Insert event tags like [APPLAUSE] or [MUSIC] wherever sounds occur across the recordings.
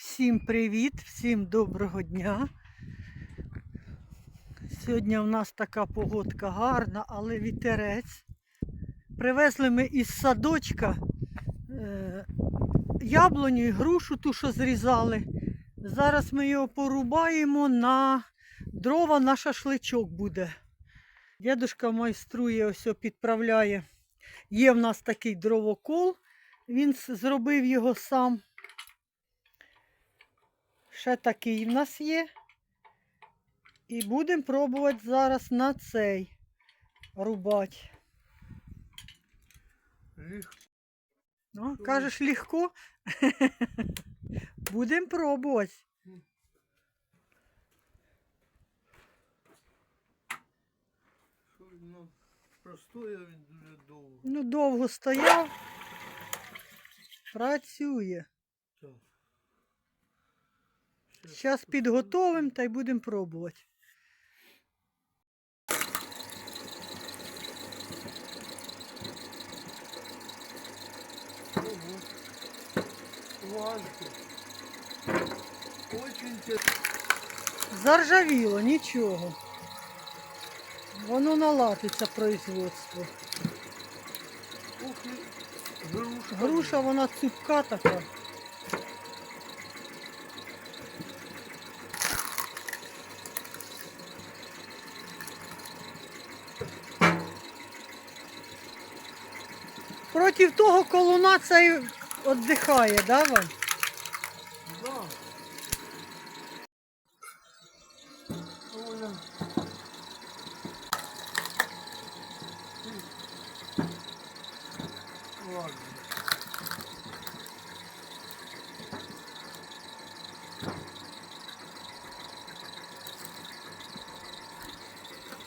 Всім привіт, всім доброго дня. Сьогодні у нас така погодка гарна, але вітерець. Привезли ми із садочка е, яблуню і грушу, ту, що зрізали. Зараз ми його порубаємо на дрова на шашличок буде. Дідушка майструє, ось підправляє. Є в нас такий дровокол, він зробив його сам. Ще такий в нас є. І будемо пробувати зараз на цей рубати. Ну, кажеш, легко. [LAUGHS] Будемо пробувати. Простоє він дуже довго. Ну, довго стояв. Працює. Так. Зараз підготовимо та й будемо пробувати. Заржавіло, нічого. Воно наладиться производство. Груша вона цупка така. Проти того колуна цей віддихає, да? Да.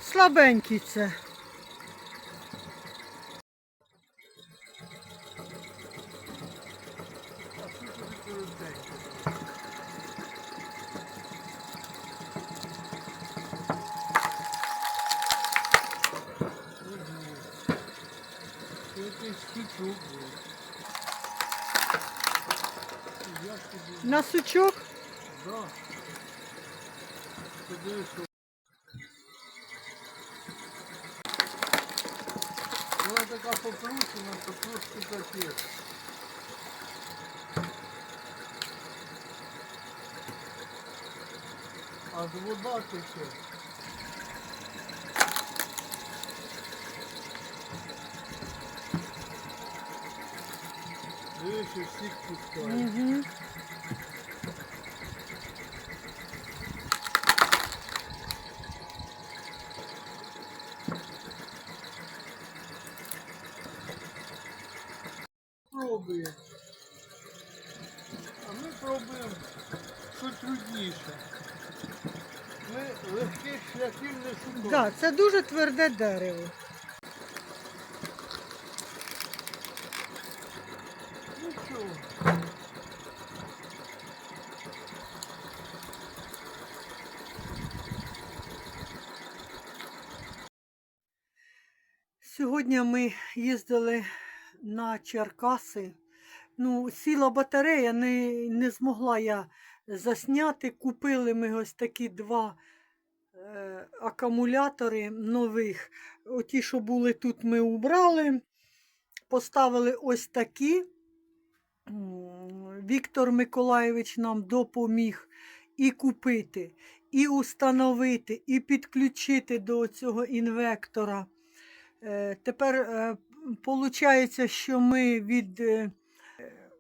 Слабенький це. На сучок Да. Вона така покручена, що просто капець. Аж вода тече. Що сік пускає. Угу. Пробуємо. А ми пробуємо що трудніше. Ми легких шляхів не шукаємо. Да, це дуже тверде дерево. Нічого. Сьогодні ми їздили на Черкаси. Ну, сіла батарея, не, не змогла я засняти. Купили ми ось такі два е, акумулятори нових. Оті, що були тут, ми убрали. Поставили ось такі. Віктор Миколайович нам допоміг і купити, і установити, і підключити до цього інвектора. Е, Тепер виходить, що ми від, е,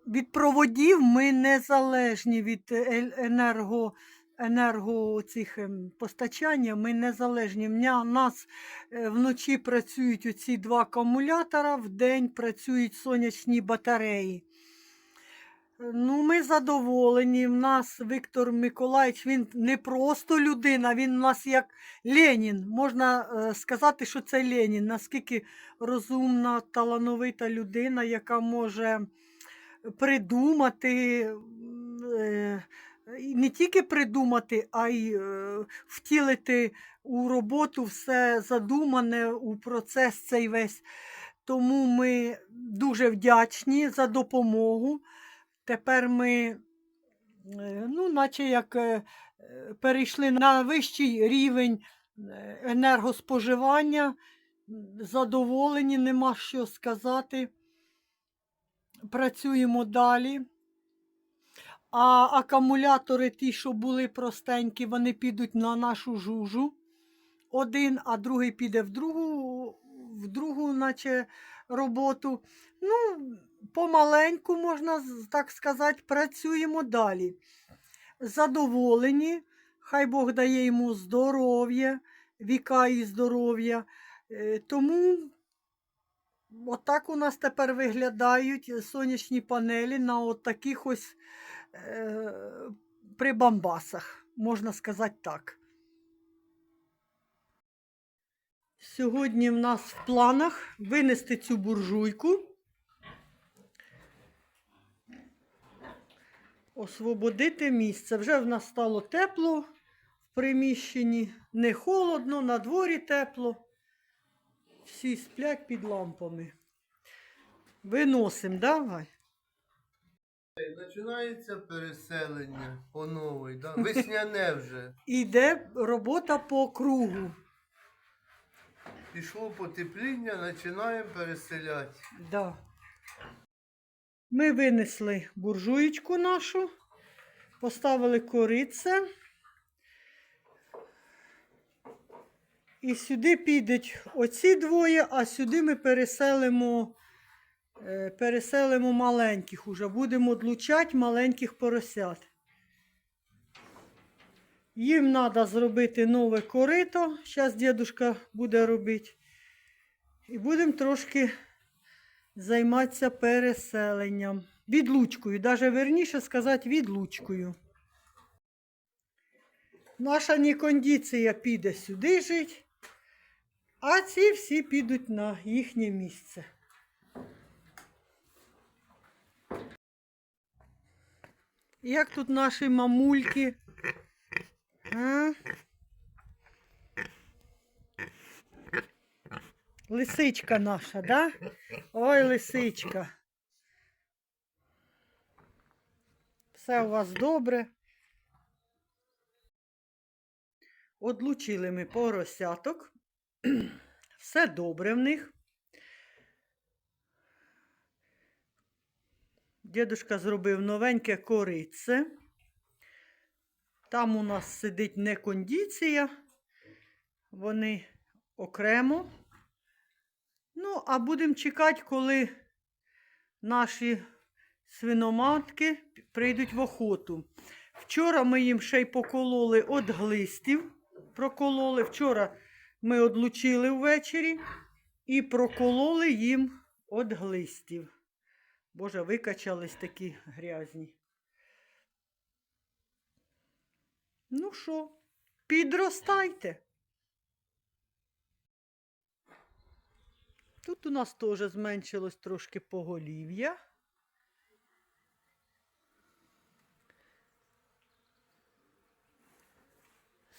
від проводів ми незалежні від е- енерго, енерго цих ем, постачання, ми незалежні. У нас е, вночі працюють оці два акумулятора, вдень працюють сонячні батареї. Ну, ми задоволені. В нас Віктор Миколаївич, він не просто людина, він у нас як Ленін. Можна е, сказати, що це Ленін. Наскільки розумна, талановита людина, яка може придумати, е, не тільки придумати, а й е, втілити у роботу все задумане у процес цей весь. Тому ми дуже вдячні за допомогу. Тепер ми е, ну, наче як е, перейшли на вищий рівень е, енергоспоживання, задоволені, нема що сказати. Працюємо далі. А акумулятори, ті, що були простенькі, вони підуть на нашу жужу. Один, а другий піде в другу, в другу, наче роботу. Ну, помаленьку, можна так сказати, працюємо далі. Задоволені. Хай Бог дає йому здоров'я, віка і здоров'я. Е, Тому отак у нас тепер виглядають сонячні панелі на таких ось е, прибамбасах, можна сказати так. Сьогодні в нас в планах винести цю буржуйку, освободити місце. Вже в нас стало тепло в приміщенні, не холодно, на дворі тепло. Всі сплять під лампами. Виносимо, давай. Починається переселення по новій, да? весняне вже. [LAUGHS] Іде робота по кругу. Пішло потепління, починаємо переселяти. Да. Ми винесли буржуєчку нашу, поставили корице. І сюди підуть оці двоє, а сюди ми переселимо, е, переселимо маленьких уже. Будемо одлучати маленьких поросят. Їм треба зробити нове корито. Зараз дідушка буде робити. І будемо трошки займатися переселенням. Відлучкою, навіть верніше сказати, відлучкою. Наша некондиція піде сюди жить, а ці всі підуть на їхнє місце. Як тут наші мамульки? А? Лисичка наша, да? Ой, лисичка. Все у вас добре. Одлучили ми поросяток. Все добре в них. Дідушка зробив новеньке корице. Там у нас сидить не кондиція. Вони окремо. Ну, а будемо чекати, коли наші свиноматки прийдуть в охоту. Вчора ми їм ще й покололи от глистів. Прокололи. Вчора ми одлучили ввечері і прокололи їм от глистів. Боже, викачались такі грязні. Ну що, підростайте. Тут у нас теж зменшилось трошки поголів'я.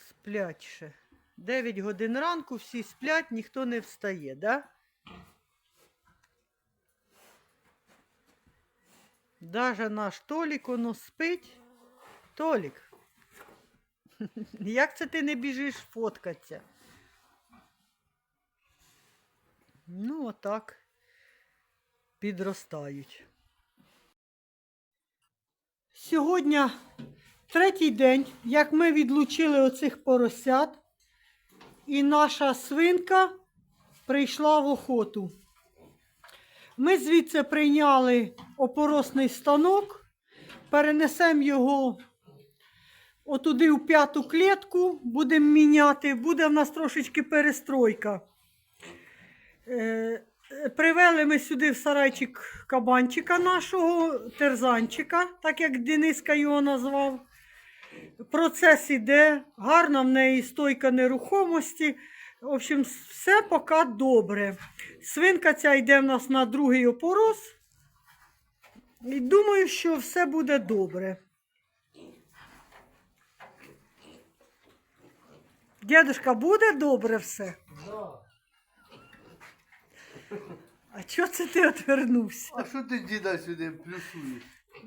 Сплять ще. 9 годин ранку, всі сплять, ніхто не встає, да? Даже наш Толік воно спить. Толік. [LAUGHS] Як це ти не біжиш фоткатися? Ну, отак підростають. Сьогодні третій день, як ми відлучили оцих поросят, і наша свинка прийшла в охоту. Ми звідси прийняли опоросний станок, перенесемо його отуди в п'яту клітку, будемо міняти, буде в нас трошечки перестройка. Е, Привели ми сюди в сарайчик кабанчика нашого, терзанчика, так як Дениска його назвав. Процес іде, гарна в неї стойка нерухомості. В общем, все поки добре. Свинка ця йде в нас на другий опорос. І думаю, що все буде добре. Дядушка, буде добре все? Да. А чого це ти отвернувся? А що ти діда сюди плюсуєш?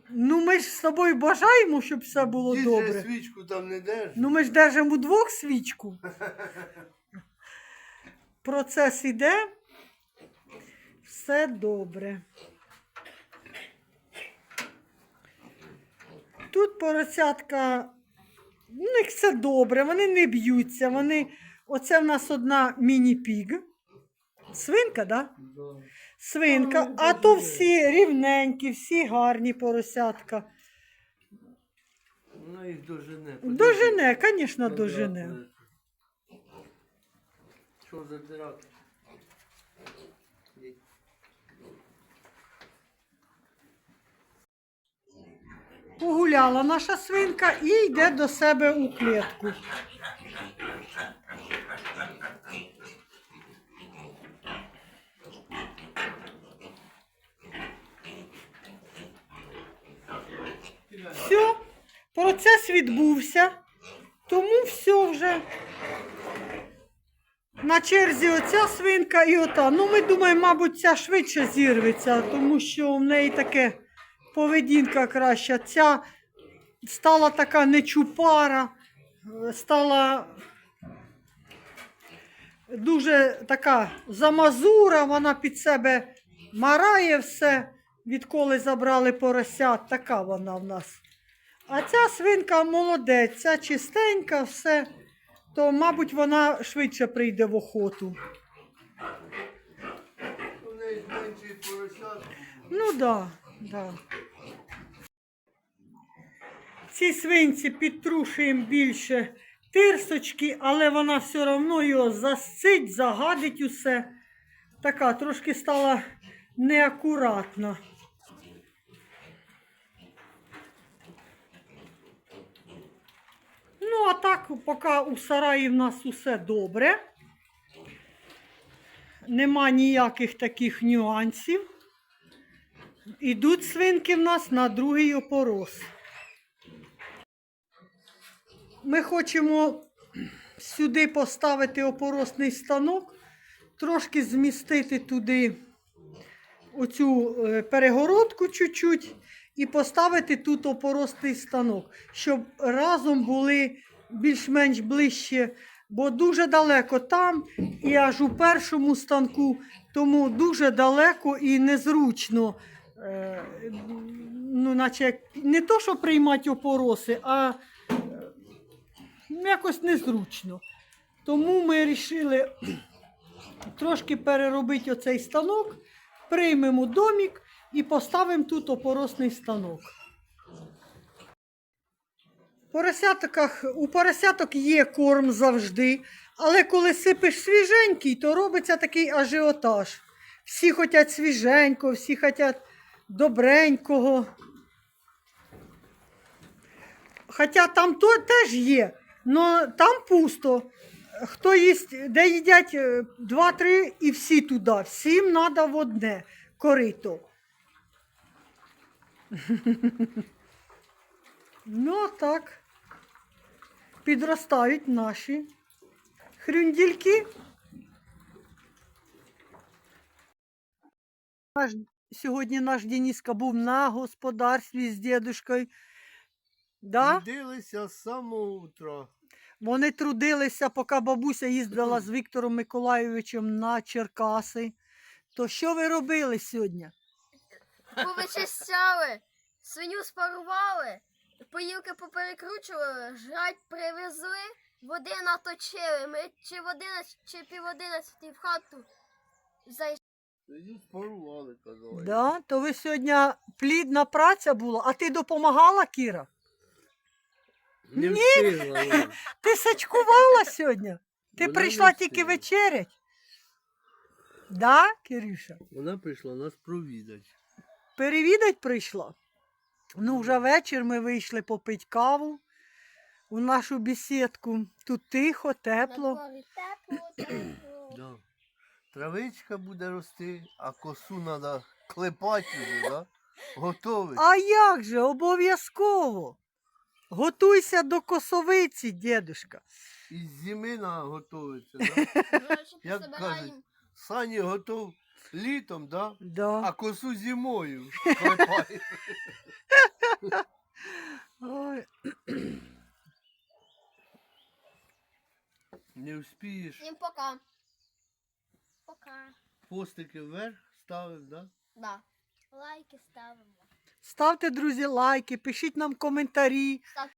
Ну, ми ж з тобою бажаємо, щоб все було Ти же добре. свічку там не держиш. Ну, ми ж держимо удвох свічку. Процес іде. Все добре. Тут поросятка, у них все добре, вони не б'ються. Вони... Оце в нас одна міні-піг. Свинка, так? Да? Да. Свинка, а то всі рівненькі, всі гарні поросятка. Вона їх дожене. Дожене, звісно, дожене. Що задирати? Погуляла наша свинка і йде до себе у клітку. Все, процес відбувся, тому все вже. На черзі оця свинка і ота. Ну, ми думаємо, мабуть, ця швидше зірветься, тому що в неї таке поведінка краща. Ця стала така нечупара, стала дуже така замазура, вона під себе марає все, відколи забрали поросят, така вона в нас. А ця свинка молодець, ця чистенька, все, то, мабуть, вона швидше прийде в охоту. У неї зменшують поросятку. Ну так, да, да. Цій свинці підтрушуємо більше тирсочки, але вона все одно його засцить, загадить усе. Така трошки стала неакуратна. Ну, а так, поки у сараї в нас усе добре. Нема ніяких таких нюансів. Ідуть свинки в нас на другий опорос. Ми хочемо сюди поставити опоросний станок, трошки змістити туди оцю е, перегородку чуть-чуть і поставити тут опоросний станок, щоб разом були більш-менш ближче, бо дуже далеко там і аж у першому станку, тому дуже далеко і незручно. е, Ну, наче не то, що приймати опороси, а е, якось незручно. Тому ми вирішили трошки переробити оцей станок, приймемо домік і поставимо тут опоросний станок. У поросяток є корм завжди, але коли сипиш свіженький, то робиться такий ажіотаж. Всі хочуть свіженького, всі хочуть добренького. Хоча там то теж є, але там пусто. Хто їсть, де їдять е, два-три і всі туди. Всім треба в одне корито. [LAUGHS] Ну, так. Підростають наші хрюндільки. Наш, сьогодні наш Дениска був на господарстві з дідушкою. Да? Дилися з самого утра. Вони трудилися, поки бабуся їздила з [CLEARS THROAT] Віктором Миколайовичем на Черкаси. То що ви робили сьогодні? Повичищали, свиню спарували, поїлки поперекручували, жрать привезли, води наточили. Ми чи в 11, чи пів одинадцятій в хату зайшли. Спарували, казали. Да? То ви сьогодні плідна праця була, а ти допомагала, Кіра? Не Ні. встигла. [LAUGHS] Ти сачкувала сьогодні? Ти Вона прийшла не тільки встигла. вечерять? Да, Кирюша? Вона прийшла нас провідати. Перевідать прийшла. Ну, вже вечір ми вийшли попити каву у нашу бесідку. Тут тихо, тепло. Да. Травичка буде рости, а косу треба клепати вже, да? Готовить. А як же, обов'язково. Готуйся до косовиці, дідушка. І з зими на готовиться, да? Як кажуть, Сані готов літом, да? Да. а косу зимою. [LAUGHS] Ой. [COUGHS] Не вспієш. Всім пока. Пока. Постики вверх ставив, да? Да. Лайки ставимо. Ставте, друзі, лайки, пишіть нам коментарі. Ставте